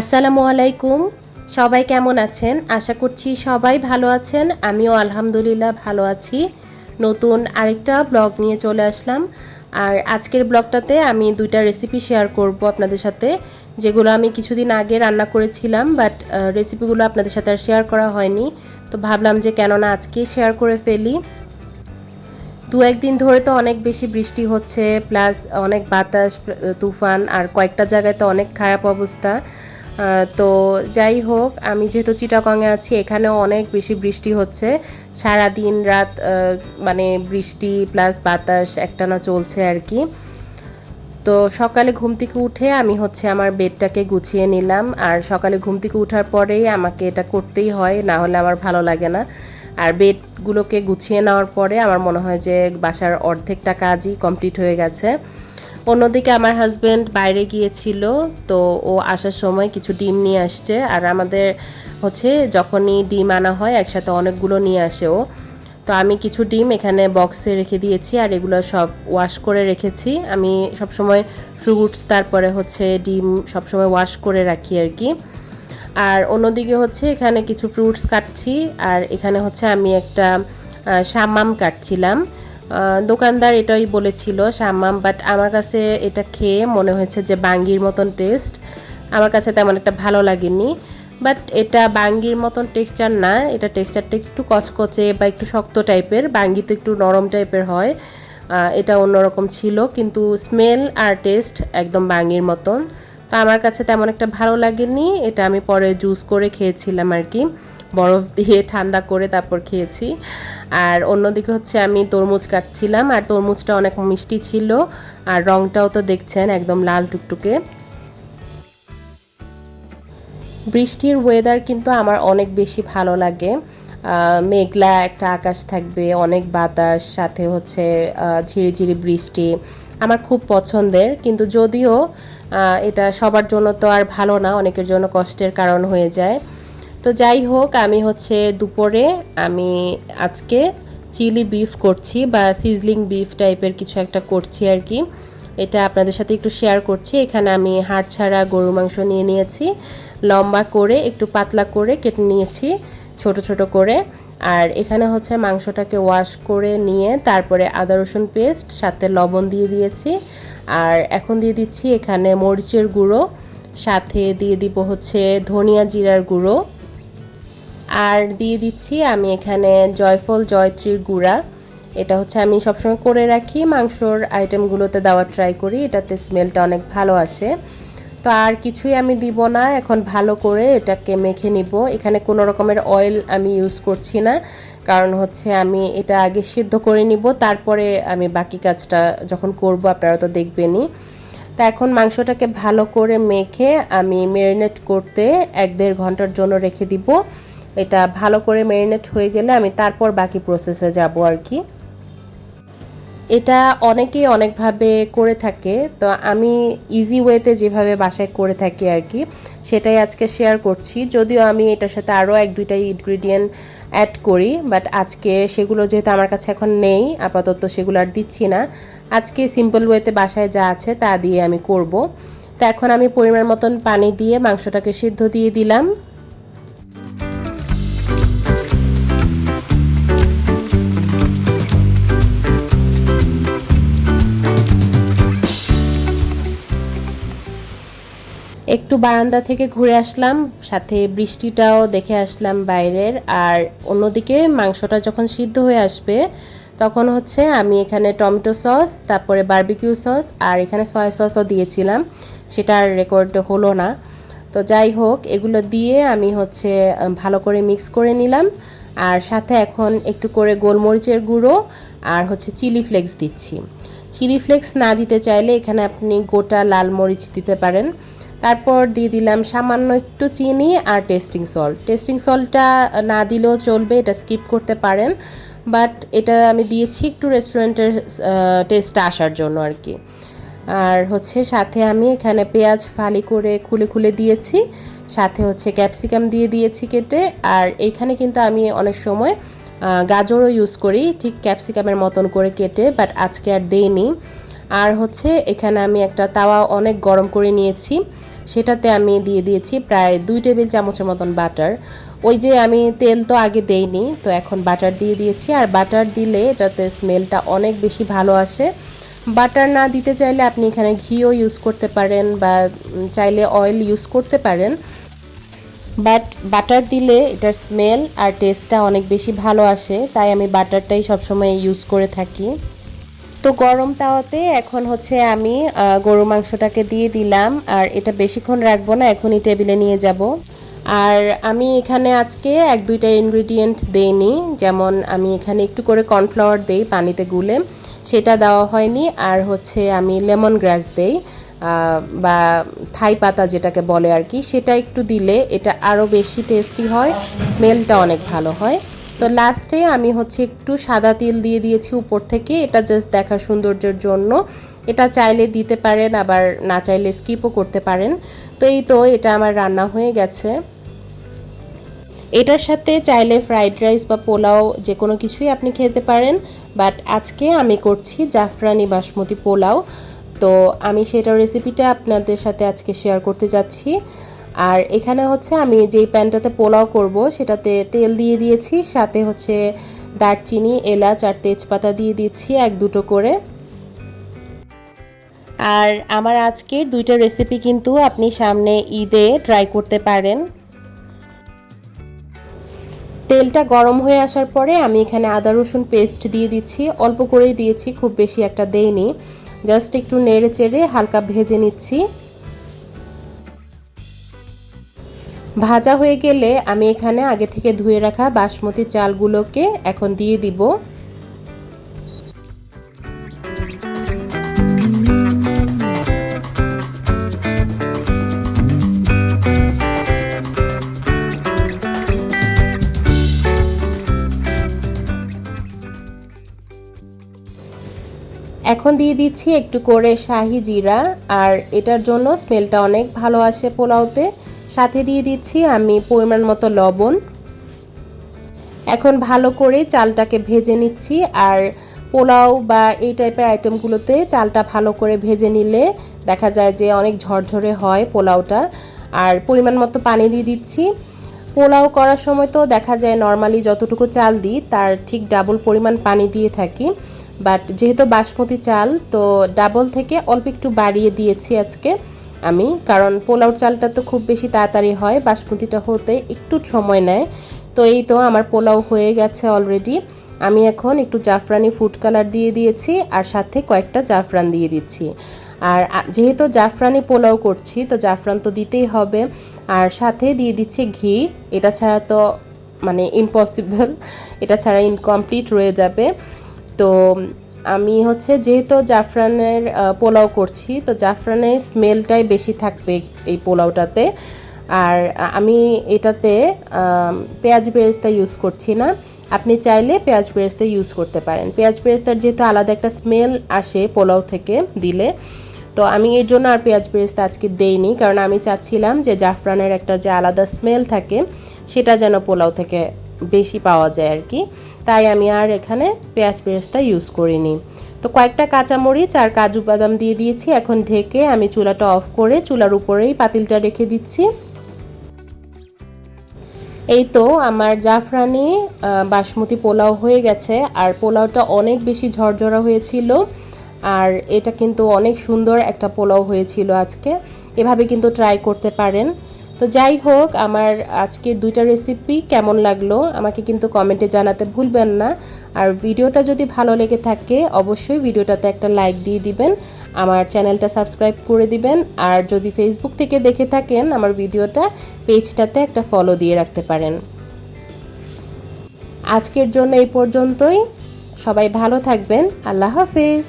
আসসালামু আলাইকুম। সবাই কেমন আছেন? আশা করছি সবাই ভালো আছেন। আমিও আলহামদুলিল্লাহ ভালো আছি। নতুন আরেকটা ব্লগ নিয়ে চলে আসলাম। আর আজকের ব্লগটাতে আমি দুইটা রেসিপি শেয়ার করব আপনাদের সাথে, যেগুলো আমি কিছুদিন আগে রান্না করেছিলাম বাট রেসিপিগুলো আপনাদের সাথে আর শেয়ার করা হয়নি। তো ভাবলাম যে কেননা আজকে শেয়ার করে ফেলি। দু একদিন ধরে তো অনেক বেশি বৃষ্টি হচ্ছে প্লাস অনেক বাতাস তুফান, আর কয়েকটা জায়গায় তো অনেক খারাপ অবস্থা। তো যাই হোক, আমি যেহেতু চিটাগংয়ে আছি, এখানেও অনেক বেশি বৃষ্টি হচ্ছে। সারা দিন রাত মানে বৃষ্টি প্লাস বাতাস একটানা চলছে আর কি। তো সকালে ঘুম থেকে উঠে আমি হচ্ছে আমার বেডটাকে গুছিয়ে নিলাম। আর সকালে ঘুম থেকে উঠার পরেই আমাকে এটা করতেই হয়, না হলে আমার ভালো লাগে না। আর বেডগুলোকে গুছিয়ে নেওয়ার পরে আমার মনে হয় যে বাসার অর্ধেকটা কাজই কমপ্লিট হয়ে গেছে। অন্যদিকে আমার হাজব্যান্ড বাইরে গিয়েছিল, তো ও আসার সময় কিছু ডিম নিয়ে আসছে। আর আমাদের হচ্ছে যখনই ডিম আনা হয়, একসাথে অনেকগুলো নিয়ে আসে ও। তো আমি কিছু ডিম এখানে বক্সে রেখে দিয়েছি, আর এগুলো সব ওয়াশ করে রেখেছি। আমি সবসময় ফ্রুটস তারপরে হচ্ছে ডিম সবসময় ওয়াশ করে রাখি আর কি। আর অন্যদিকে হচ্ছে এখানে কিছু ফ্রুটস কাটছি, আর এখানে হচ্ছে আমি একটা শামাম কাটছিলাম। দোকানদার এটাই বলেছিল শামাম বাট আমার কাছে এটা খেয়ে মনে হয়েছে যে বাঙ্গির মতন টেস্ট আমার কাছে তেমন একটা ভালো লাগেনি বাট এটা বাঙ্গির মতন টেক্সচার না, এটা টেক্সচারটা একটু কচকচে বা একটু শক্ত টাইপের বাঙ্গি তো একটু নরম টাইপের হয় এটা অন্যরকম ছিল, কিন্তু স্মেল আর টেস্ট একদম বাঙ্গির মতন। তো আমার কাছে তেমন একটা ভালো লাগেনি। এটা আমি পরে জুস করে খেয়েছিলাম আর কি বরফ দিয়ে ঠান্ডা করে তারপর খেয়েছি। আর অন্যদিকে হচ্ছে আমি তরমুজ কাটছিলাম। আর তরমুজটা অনেক মিষ্টি ছিল। আর রংটাও তো দেখছেন একদম লাল টুকটুকে। বৃষ্টির ওয়েদার কিন্তু আমার অনেক বেশি ভালো লাগে। মেঘলা একটা আকাশ থাকবে, অনেক বাতাস, সাথে হচ্ছে ঝিরিঝিরি বৃষ্টি। আমার খুব পছন্দের, কিন্তু যদিও এটা সবার জন্য তো আর ভালো না, অনেকের জন্য কষ্টের কারণ হয়ে যায়। তো যাই হোক, আমি হচ্ছে দুপুরে আমি আজকে চিলি বিফ করছি বা সিজলিং বিফ টাইপের কিছু একটা করছি আর কি। এটা আপনাদের সাথে একটু শেয়ার করছি। এখানে আমি হাড় ছাড়া গরু মাংস নিয়ে নিয়েছি, লম্বা করে, একটু পাতলা করে কেটে নিয়েছি, ছোট ছোট করে। আর এখানে হচ্ছে মাংসটাকে ওয়াশ করে নিয়ে তারপরে আদা রসুন পেস্ট সাথে লবণ দিয়ে দিয়েছি। আর এখন দিয়ে দিচ্ছি এখানে মরিচের গুঁড়ো, সাথে দিয়ে দিব হচ্ছে ধনিয়া জিরার গুঁড়ো। আর দিয়ে দিচ্ছি আমি এখানে জয়ফল জয়ত্রীর গুঁড়া। এটা হচ্ছে আমি সবসময় করে রাখি, মাংসর আইটেমগুলোতে দেওয়ার ট্রাই করি, এটাতে স্মেলটা অনেক ভালো আসে। তো আর কিছুই আমি দিব না। এখন ভালো করে এটাকে মেখে নিব। এখানে কোনো রকমের অয়েল আমি ইউজ করছি না। কারণ হচ্ছে আমি এটা আগে সিদ্ধ করে নিব। তারপরে আমি বাকি কাজটা যখন করব, আপনারা তো দেখবেনই। তা এখন মাংসটাকে ভালো করে মেখে আমি ম্যারিনেট করতে এক দেড় ঘণ্টার জন্য রেখে দিব। এটা ভালো করে ম্যারিনেট হয়ে গেলে আমি তারপর বাকি প্রসেসে যাব আর কি। এটা অনেকেই অনেকভাবে করে থাকে, তো আমি ইজি ওয়েতে যেভাবে বাসায় করে থাকি আর কি, সেটাই আজকে শেয়ার করছি। যদিও আমি এটার সাথে আরও এক দুইটা ইনগ্রিডিয়েন্ট অ্যাড করি বাট আজকে সেগুলো যেহেতু আমার কাছে এখন নেই, আপাতত সেগুলো আর দিচ্ছি না। আজকে সিম্পল ওয়েতে বাসায় যা আছে তা দিয়ে আমি করব। তো এখন আমি পরিমাণ মতন পানি দিয়ে মাংসটাকে সিদ্ধ দিয়ে দিলাম। একটু বারান্দা থেকে ঘুরে আসলাম, সাথে বৃষ্টিটাও দেখে আসলাম বাইরের, আর অন্যদিকে মাংসটা যখন সিদ্ধ হয়ে আসবে, তখন হচ্ছে আমি এখানে টমেটো সস, তারপরে বারবিকিউ সস, আর এখানে সয়া সসও দিয়েছিলাম সেটা আর রেকর্ড হলো না। তো যাই হোক, এগুলো দিয়ে আমি হচ্ছে ভালো করে মিক্স করে নিলাম, আর সাথে এখন একটু করে গোলমরিচের গুঁড়ো, আর হচ্ছে চিলি ফ্লেক্স দিচ্ছি। চিলি ফ্লেক্স না দিতে চাইলে এখানে আপনি গোটা লাল মরিচ দিতে পারেন। তারপর দিয়ে দিলাম সামান্য একটু চিনি আর টেস্টিং সল্ট। টেস্টিং সল্টটা না দিলেও চলবে, এটা স্কিপ করতে পারেন। বাট এটা আমি দিয়েছি একটু রেস্টুরেন্টের টেস্টটা আসার জন্য আর কি। আর হচ্ছে সাথে আমি এখানে পেঁয়াজ ফালি করে খুলে খুলে দিয়েছি। সাথে হচ্ছে ক্যাপসিকাম দিয়ে দিয়েছি কেটে। আর এইখানে কিন্তু আমি অনেক সময় গাজরও ইউজ করি, ঠিক ক্যাপসিকামের মতন করে কেটে, বাট আজকে আর দেইনি। আর হচ্ছে এখানে আমি একটা তাওয়া অনেক গরম করে নিয়েছি। সেটাতে আমি দিয়ে দিয়েছি প্রায় দুই টেবিল চামচের মতন বাটার। ওই যে আমি তেল তো আগে দেইনি, তো এখন বাটার দিয়ে দিয়েছি। আর বাটার দিলে এটাতে স্মেলটা অনেক বেশি ভালো আসে। বাটার না দিতে চাইলে আপনি এখানে ঘিও ইউজ করতে পারেন বা চাইলে অয়েল ইউজ করতে পারেন। বাট বাটার দিলে এটার স্মেল আর টেস্টটা অনেক বেশি ভালো আসে, তাই আমি বাটারটাই সবসময় ইউজ করে থাকি। তো গরম তাওয়াতে এখন হচ্ছে আমি গরু মাংসটাকে দিয়ে দিলাম। আর এটা বেশিক্ষণ রাখব না, এখনই টেবিলে নিয়ে যাব। আর আমি এখানে আজকে এক দুইটা ইনগ্রিডিয়েন্ট দেইনি। যেমন আমি এখানে একটু করে কর্নফ্লাওয়ার দেই পানিতে গুলে। সেটা দেওয়া হয়নি। আর হচ্ছে আমি লেমন গ্রাস দেই বা থাই পাতা যেটাকে বলে আর কি। সেটা একটু দিলে এটা আরও বেশি টেস্টি হয় স্মেলটা অনেক ভালো হয়। তো লাস্টে আমি হচ্ছে একটু সাদা তিল দিয়ে দিয়েছি উপর থেকে। এটা জাস্ট দেখা সৌন্দর্যের জন্য। এটা চাইলে দিতে পারেন, আবার না চাইলে স্কিপও করতে পারেন। তো এই তো, এটা আমার রান্না হয়ে গেছে। এটার সাথে চাইলে ফ্রাইড রাইস বা পোলাও যে কোনো কিছুই আপনি খেতে পারেন। বাট আজকে আমি করছি জাফরানি বাসমতি পোলাও। তো আমি সেটার রেসিপিটা আপনাদের সাথে আজকে শেয়ার করতে যাচ্ছি। আর এখানে হচ্ছে আমি যেই প্যানটাতে পোলাও করব, সেটাতে তেল দিয়ে দিয়েছি, সাথে হচ্ছে দারচিনি, এলাচ আর তেজপাতা দিয়ে দিচ্ছি এক দুটো করে। আর আমার আজকের দুইটা রেসিপি কিন্তু আপনি সামনে ঈদে ট্রাই করতে পারেন। তেলটা গরম হয়ে আসার পরে আমি এখানে আদা রসুন পেস্ট দিয়ে দিচ্ছি, অল্প করেই দিয়েছি, খুব বেশি একটা দেইনি। জাস্ট একটু নেড়ে চেড়ে হালকা ভেজে নিচ্ছি। ভাজা হয়ে গেলে আমি এখানে আগে থেকে ধুয়ে রাখা বাসমতি চালগুলোকে এখন দিয়ে দিব। এখন দিয়ে দিচ্ছি একটু করে শাহি জিরা, আর এটার জন্য স্মেলটা অনেক ভালো আসে পোলাওতে। সাথে দিয়ে দিচ্ছি আমি পরিমাণ মতো লবণ। এখন ভালো করে চালটাকে ভেজে নিচ্ছি আর পোলাও বা এই টাইপের আইটেমগুলোতে চালটা ভালো করে ভেজে নিলে দেখা যায় যে অনেক ঝরঝরে হয় পোলাওটা। আর পরিমাণ মতো পানি দিয়ে দিচ্ছি। পোলাও করার সময় তো দেখা যায় নর্মালি যতটুকু চাল দিই তার ঠিক ডাবল পরিমাণ পানি দিয়ে থাকি। বাট যেহেতু বাসমতি চাল তো ডাবল থেকে অল্প একটু বাড়িয়ে দিয়েছি আজকে। আমি, কারণ পোলাও চালটা তো খুব বেশি তাড়াতাড়ি হয়, বাসমতিটা হতে একটু সময় নেয়। তো এই তো আমার পোলাও হয়ে গেছে অলরেডি আমি এখন একটু জাফরানি ফুড কালার দিয়ে দিয়েছি আর সাথে কয়েকটা জাফরান দিয়ে দিচ্ছি। আর যেহেতু জাফরানি পোলাও করছি, তো জাফরান তো দিতেই হবে। আর সাথে দিয়ে দিচ্ছি ঘি, এটা ছাড়া তো মানে ইম্পসিবল এটা ছাড়া ইনকমপ্লিট রয়ে যাবে। তো আমি হচ্ছে যেহেতু জাফরানের পোলাও করছি, তো জাফরানের স্মেলটাই বেশি থাকবে এই পোলাওটাতে। আর আমি এটাতে পেঁয়াজ বেরেস্তা ইউজ করছি না। আপনি চাইলে পেঁয়াজ বেরেস্তা ইউজ করতে পারেন। পেঁয়াজ বেরেস্তার যেহেতু আলাদা একটা স্মেল আসে পোলাও থেকে দিলে, তো আমি এর জন্য আর পেঁয়াজ বেরেস্তা আজকে দেইনি। কারণ আমি চাচ্ছিলাম যে জাফরানের একটা যে আলাদা স্মেল থাকে, সেটা যেন পোলাও থেকে বেশি পাওয়া যায় আর কি। তাই আমি আর এখানে পেঁয়াজ পেঁয়াজটা ইউজ করিনি। তো কয়েকটা কাঁচামরিচ আর কাজু বাদাম দিয়ে দিয়েছি। এখন ঢেকে আমি চুলাটা অফ করে চুলার উপরেই পাতিলটা রেখে দিচ্ছি। এই তো আমার জাফরানি বাসমতি পোলাও হয়ে গেছে। আর পোলাওটা অনেক বেশি ঝরঝরা হয়েছিল। আর এটা কিন্তু অনেক সুন্দর একটা পোলাও হয়েছিল আজকে। এভাবে কিন্তু ট্রাই করতে পারেন। তো যাই হোক, আমার আজকের দুইটা রেসিপি কেমন লাগল আমাকে কিন্তু কমেন্টে জানাতে ভুলবেন না। আর ভিডিওটা যদি ভালো লেগে থাকে, অবশ্যই ভিডিওটাতে একটা লাইক দিয়ে দিবেন, আমার চ্যানেলটা সাবস্ক্রাইব করে দিবেন। আর যদি ফেসবুক থেকে দেখে থাকেন, আমার ভিডিওটা পেজটাতে একটা ফলো দিয়ে রাখতে পারেন। আজকের জন্য এই পর্যন্তই। সবাই ভালো থাকবেন। আল্লাহ হাফেজ।